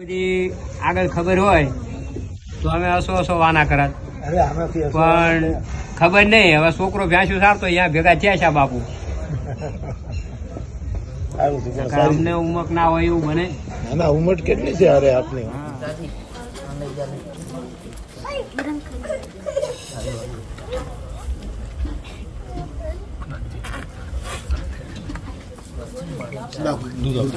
બધી આગળ ખબર હોય તો અમે અસો અસો વાના કરત. પણ ખબર નહીં હવે છોકરો ભ્યાસું સારતો અહીંયા ભેગા થયા છે બાપુ. અમને ઉમક ના હોય એવું બને. ના ઉમટ કેટલી છે અરે આપની? દૂધ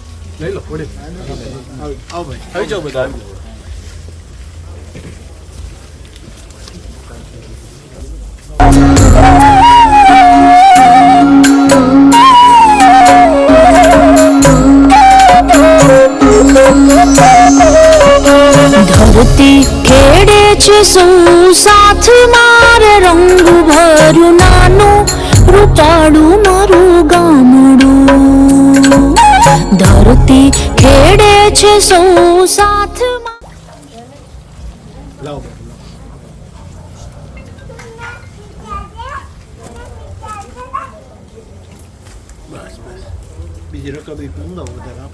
મારે ધરતી ખેડે છે સૌ સાથ મારે રંગ ભર્યું નાનું રૂપાળું મારું. છે સૌ સાથ મારે લાવો બસ બસ બીજી રકમ એ પૂંદો વધારે આપ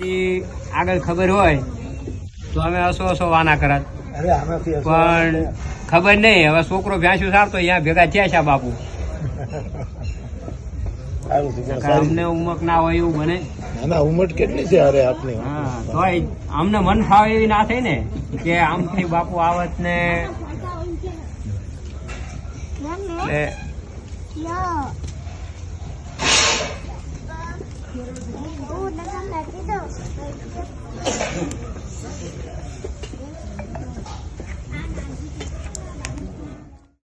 બધી આગળ ખબર હોય તો અમે અસો અસો વાના કરત. અરે આમાંથી અસર પણ ખબર નહીં હવે છોકરો ભ્યાસું સારતો અહીંયા ભેગા થયા છે આ બાપુ. અમને ઉમક ના હોય એવું બને. ના ના ઉમટ કેટલી છે અરે આપની? હા તોય અમને મન ફાવે એવી ના થઈ ને કે આમથી બાપુ આવત ને. એટલે C'est vrai que...